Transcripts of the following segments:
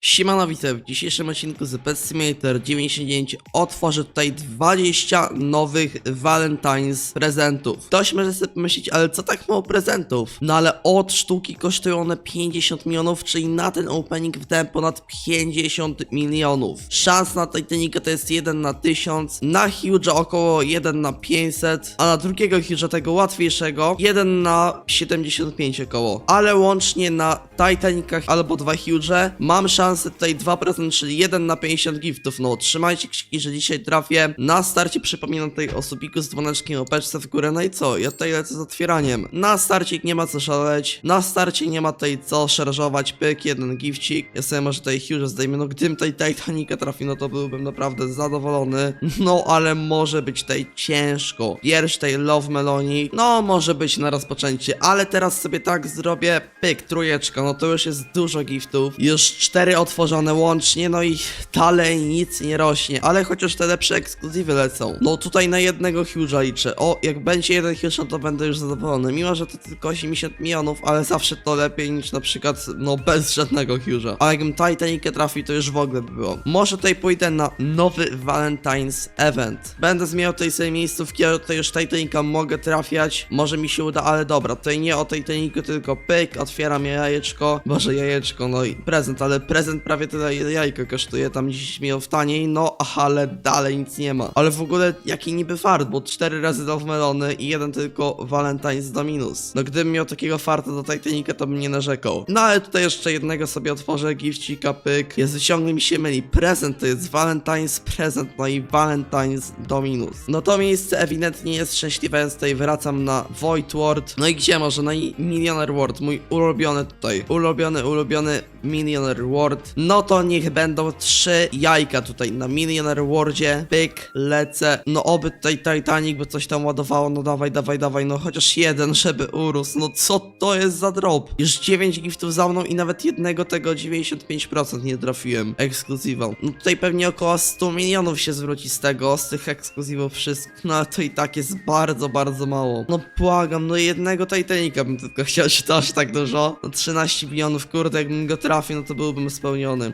Siemano, witam w dzisiejszym odcinku z Pet Simulator 99 otworzę tutaj 20 nowych Valentine's prezentów. Ktoś może sobie pomyśleć, ale co tak mało prezentów? No ale od sztuki kosztują one 50 milionów, czyli na ten opening wdałem ponad 50 milionów. Szans na Titanica to jest 1 na 1000, na Huge'a około 1 na 500, a na drugiego Huge'a tego łatwiejszego 1 na 75 około. Ale łącznie na Titanicach albo dwa Huge'e mam szansę tutaj 2%, czyli 1 na 50 giftów. No trzymajcie kciuki, że dzisiaj trafię. Na starcie przypominam tutaj o subiku z dzwoneczkiem opeczce w górę. No i co? Ja tutaj lecę z otwieraniem. Na starcie nie ma co szaleć. Na starcie nie ma tutaj co szarżować. Pyk, jeden gifcik. Ja sobie może tutaj Huge'a zdejmę. No gdybym tutaj Titanica trafił, no to byłbym naprawdę zadowolony. No ale może być tutaj ciężko. Pierwszy tej Love Meloni. No może być na rozpoczęcie, ale teraz sobie tak zrobię. Pyk, trójeczka. No to już jest dużo giftów. Już cztery otworzone łącznie, no i dalej nic nie rośnie. Ale chociaż te lepsze ekskluzywy lecą. No tutaj na jednego Huge'a liczę. O, jak będzie jeden Huge, to będę już zadowolony. Mimo, że to tylko 80 milionów, ale zawsze to lepiej niż na przykład, no bez żadnego Huge'a. A jakbym Titanicę trafił, to już w ogóle by było. Może tutaj pójdę na nowy Valentine's Event. Będę zmieniał tutaj sobie miejscówki, ja tutaj już Titanica mogę trafiać. Może mi się uda, ale dobra, tutaj nie o Titanicu, tylko pyk, otwieram jajeczko. Boże, jajeczko, no i prezent, ale prezent prawie tyle jajko kosztuje, tam 10 milionów taniej, no ale dalej nic nie ma. Ale w ogóle jaki niby fart, bo 4 razy Love Melony i jeden tylko Valentine's do minus. No gdybym miał takiego farta do Titanica, to bym nie narzekał. No ale tutaj jeszcze jednego sobie otworzę, gifcika, pyk. Jezu, ciągle mi się myli. Prezent to jest Valentine's prezent, no i Valentine's do minus. No to miejsce ewidentnie jest szczęśliwe, więc tutaj wracam na Void World. No i gdzie może? No i Millionaire World, mój ulubiony tutaj. Ulubiony, ulubiony Millionaire World. No to niech będą trzy jajka tutaj na Millionaire Worldzie. Pyk, lecę. No oby tutaj Titanic by coś tam ładowało. No dawaj, dawaj, dawaj. No chociaż jeden, żeby urósł. No co to jest za drop? Już 9 giftów za mną i nawet jednego tego 95% nie trafiłem. Ekskluzywą. No tutaj pewnie około 100 milionów się zwróci z tego, z tych ekskluzywów wszystkich. No to i tak jest bardzo, bardzo mało. No błagam, no jednego Titanica bym tylko chciał, czy to aż tak dużo? No 13 milionów, kurde, jakbym go trafił, no to byłbym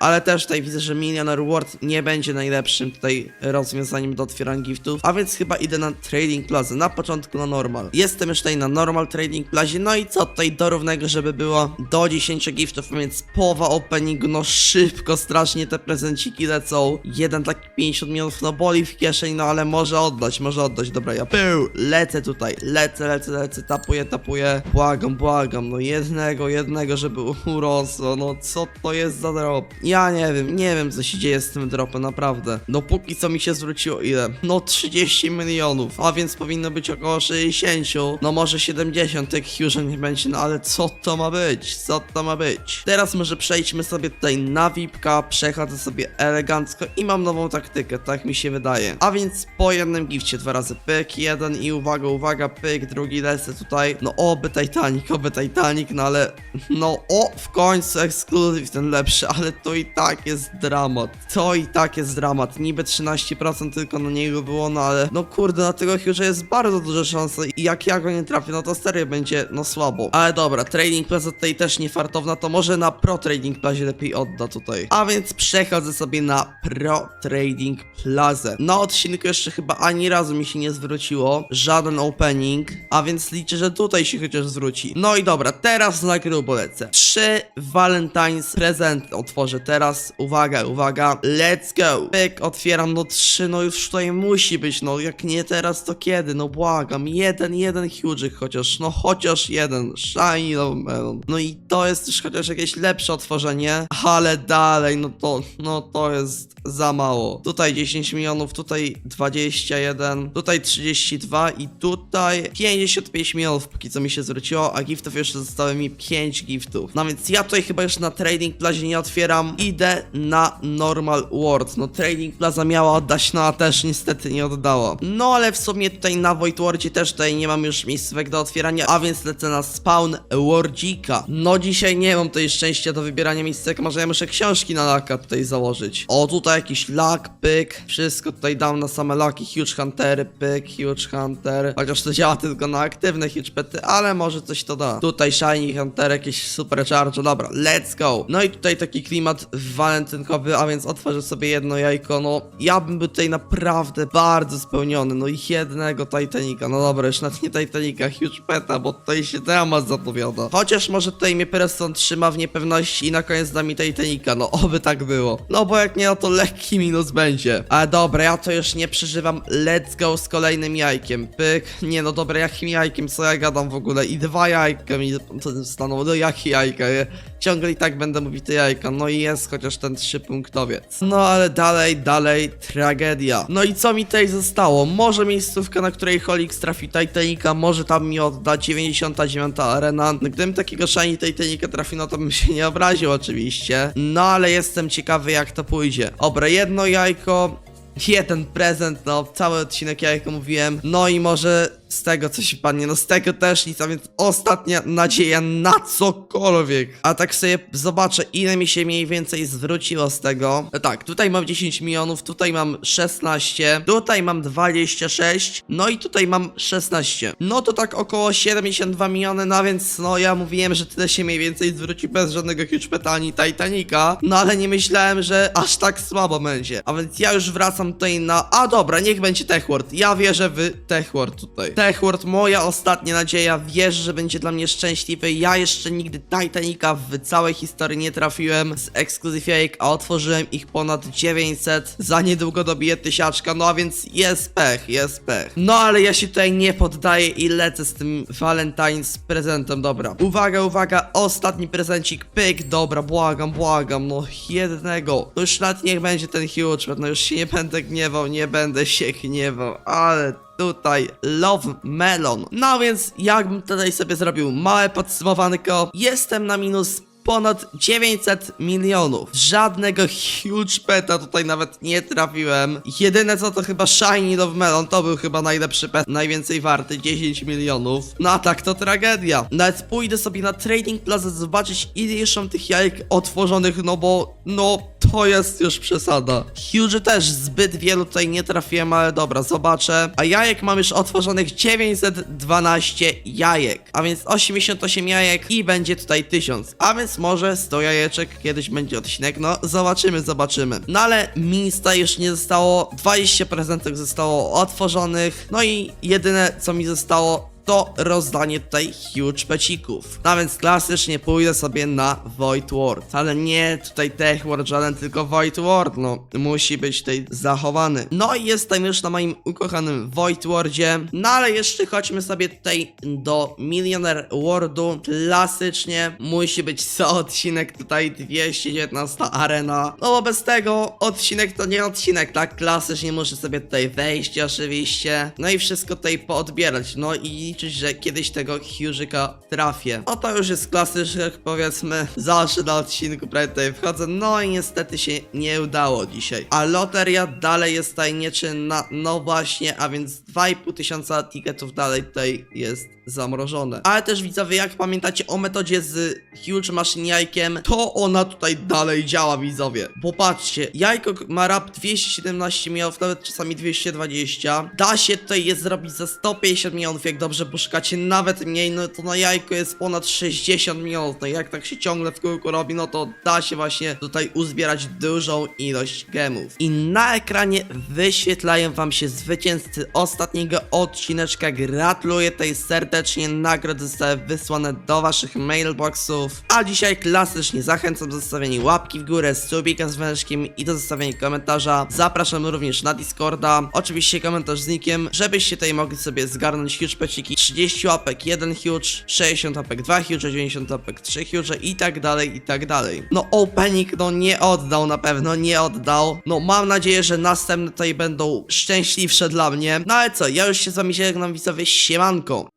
Ale też tutaj widzę, że Millionaire World nie będzie najlepszym tutaj rozwiązaniem do otwierania giftów, a więc chyba idę na Trading Plaza, na początku na normal. Jestem już tutaj na normal Trading Plazie, no i co tutaj do równego, żeby było? Do 10 giftów, więc połowa openingu, no szybko, strasznie te prezenciki lecą. Jeden taki 50 milionów, no boli w kieszeni, no ale może oddać, może oddać, dobra, ja pył, lecę tutaj, lecę, lecę, lecę, tapuję, tapuję, błagam, błagam, no jednego, jednego, żeby urosło, no co to jest za drop? Ja nie wiem, nie wiem co się dzieje z tym dropem, naprawdę. No póki co mi się zwróciło ile? No 30 milionów, a więc powinno być około 60, no może 70, jak Huge nie będzie, no ale co to ma być? Co to ma być? Teraz może przejdźmy sobie tutaj na VIPka, przechodzę sobie elegancko i mam nową taktykę, tak mi się wydaje. A więc po jednym gifcie dwa razy pyk, jeden i uwaga, uwaga, pyk, drugi lecę tutaj, no oby Titanic, oby Titanic, no ale, no o, w końcu ekskluzyw ten lepszy, ale to i tak jest dramat. To i tak jest dramat. Niby 13% tylko na niego było, no ale no kurde, na tego Hughes'a jest bardzo duża szansa i jak ja go nie trafię, no to serio będzie no słabo. Ale dobra, Trading Plaza tutaj też nie fartowna, to może na Pro Trading Plazie lepiej odda tutaj. A więc przechodzę sobie na Pro Trading Plaza. Na odcinku jeszcze chyba ani razu mi się nie zwróciło żaden opening, a więc liczę, że tutaj się chociaż zwróci. No i dobra, teraz na grubo lecę. Trzy Valentine's prezent otworzę teraz. Uwaga, uwaga, let's go. Pyk, otwieram, no trzy, no już tutaj musi być, no jak nie teraz, to kiedy? No błagam, jeden, jeden huge chociaż, no chociaż jeden, shiny melon. No i to jest już chociaż jakieś lepsze otworzenie, ale dalej, no to, no to jest za mało. Tutaj 10 milionów, tutaj 21, tutaj 32 i tutaj 55 milionów, póki co mi się zwróciło, a giftów jeszcze zostały mi 5 giftów. No więc ja tutaj chyba już na Trading Plazie nie otwieram, idę na Normal World. No Trading Plaza miała oddać, no a też niestety nie oddała. No ale w sumie tutaj na Void Worldzie też tutaj nie mam już miejscówek do otwierania, a więc lecę na Spawn Wordzika. No dzisiaj nie mam tutaj szczęścia do wybierania miejscówek, może ja muszę książki na laka tutaj założyć. O tutaj jakiś lak, pyk, wszystko tutaj dam na same laki, Huge Huntery, pyk, Huge Hunter. Chociaż to działa tylko na aktywne Huge Pety, ale może coś to da. Tutaj Shiny Hunter, jakieś super charge, dobra, let's go. No i tutaj taki taki klimat walentynkowy, a więc otworzę sobie jedno jajko, no ja bym był tutaj naprawdę bardzo spełniony, no i jednego Titanica, no dobra, już nawet nie Titanica, Huge Peta, bo tutaj się temat zapowiada. Chociaż może tutaj mnie Preston trzyma w niepewności i na koniec da mi Titanica, no oby tak było. No bo jak nie, no to lekki minus będzie. Ale dobra, ja to już nie przeżywam, let's go z kolejnym jajkiem, pyk, nie no dobra, jakim jajkiem, co ja gadam w ogóle, i dwa jajka mi to staną, no jakie jajka, ja ciągle i tak będę mówić te jajka, no i jest chociaż ten trzypunktowiec. No ale dalej, dalej, tragedia. No i co mi tutaj zostało? Może miejscówka, na której Holix trafi Titanica, może tam mi odda 99 arena. No, gdybym takiego shiny Titanica trafił, no to bym się nie obraził oczywiście. No ale jestem ciekawy jak to pójdzie. Dobra, jedno jajko, jeden prezent, no cały odcinek jajko mówiłem. No i może z tego coś padnie, no z tego też nic, a więc ostatnia nadzieja na cokolwiek. A tak sobie zobaczę, ile mi się mniej więcej zwróciło z tego. No tak, tutaj mam 10 milionów, tutaj mam 16, tutaj mam 26, no i tutaj mam 16. No to tak około 72 miliony, no więc no ja mówiłem, że tyle się mniej więcej zwróci bez żadnego huge peta ani Titanica, no ale nie myślałem, że aż tak słabo będzie. A więc ja już wracam tutaj na... A dobra, niech będzie Techword, ja wierzę w Techword tutaj. Techword, moja ostatnia nadzieja, wierzę, że będzie dla mnie szczęśliwy. Ja jeszcze nigdy Titanica w całej historii nie trafiłem z Exclusive Jajek, a otworzyłem ich ponad 900. Za niedługo dobiję tysiaczka, no a więc jest pech, jest pech. No ale ja się tutaj nie poddaję i lecę z tym Valentine's prezentem, dobra. Uwaga, uwaga, ostatni prezencik, pyk, dobra, błagam, błagam, no jednego. No już nawet niech będzie ten huge, no już się nie będę gniewał, nie będę się gniewał, ale tutaj Love Melon. No więc jakbym tutaj sobie zrobił małe podsumowanko, jestem na minus ponad 900 milionów. Żadnego huge peta tutaj nawet nie trafiłem. Jedyne co to chyba Shiny Love Melon, to był chyba najlepszy pet, najwięcej warty, 10 milionów. No a tak to tragedia. Nawet pójdę sobie na Trading Plaza zobaczyć ile jeszcze tych jajek otworzonych, no bo no to jest już przesada. Huge też zbyt wielu tutaj nie trafiłem, ale dobra, zobaczę. A jajek mam już otworzonych 912 jajek. A więc 88 jajek i będzie tutaj 1000. A więc może 100 jajeczek kiedyś będzie odcinek. No, zobaczymy, zobaczymy. No ale mi tutaj już nie zostało. 20 prezentów zostało otworzonych. No i jedyne co mi zostało to rozdanie tutaj huge pecików. No więc klasycznie pójdę sobie na Void Ward. Ale nie tutaj Tech Ward żaden, tylko Void Ward, no musi być tutaj zachowany. No i jestem już na moim ukochanym Void Wardzie. No ale jeszcze chodźmy sobie tutaj do Millionaire Wardu. Klasycznie musi być co odcinek tutaj 219 arena. No bo bez tego odcinek to nie odcinek, tak? Klasycznie muszę sobie tutaj wejść oczywiście. No i wszystko tutaj poodbierać. No i liczyć, że kiedyś tego Hughesika trafię. No to już jest klasyczne, powiedzmy, zawsze na odcinku prawie tutaj wchodzę, no i niestety się nie udało dzisiaj. A loteria dalej jest tutaj nieczynna, no właśnie, a więc 2,5 tysiąca ticketów dalej tutaj jest zamrożone. Ale też widzowie, jak pamiętacie o metodzie z Huge Machine jajkiem, to ona tutaj dalej działa widzowie. Bo patrzcie, jajko ma rap 217 milionów, nawet czasami 220. Da się tutaj je zrobić za 150 milionów, jak dobrze poszukacie, nawet mniej, no to na jajko jest ponad 60 milionów. No jak tak się ciągle w kółku robi, no to da się właśnie tutaj uzbierać dużą ilość gemów. I na ekranie wyświetlają wam się zwycięzcy ostatniego odcineczka. Gratuluję tej serdecznie, nagrody zostały wysłane do waszych mailboxów. A dzisiaj klasycznie zachęcam do zostawienia łapki w górę, subika z wężkiem i do zostawienia komentarza. Zapraszam również na Discorda. Oczywiście komentarz z nickiem, żebyście tutaj mogli sobie zgarnąć huge peciki. 30 łapek, 1 huge, 60 łapek, 2 huge, 90 łapek, 3 huge i tak dalej, i tak dalej. No opening no nie oddał na pewno, nie oddał. No mam nadzieję, że następne tutaj będą szczęśliwsze dla mnie. No ale co, ja już się z wami żegnam widzowie, siemanko.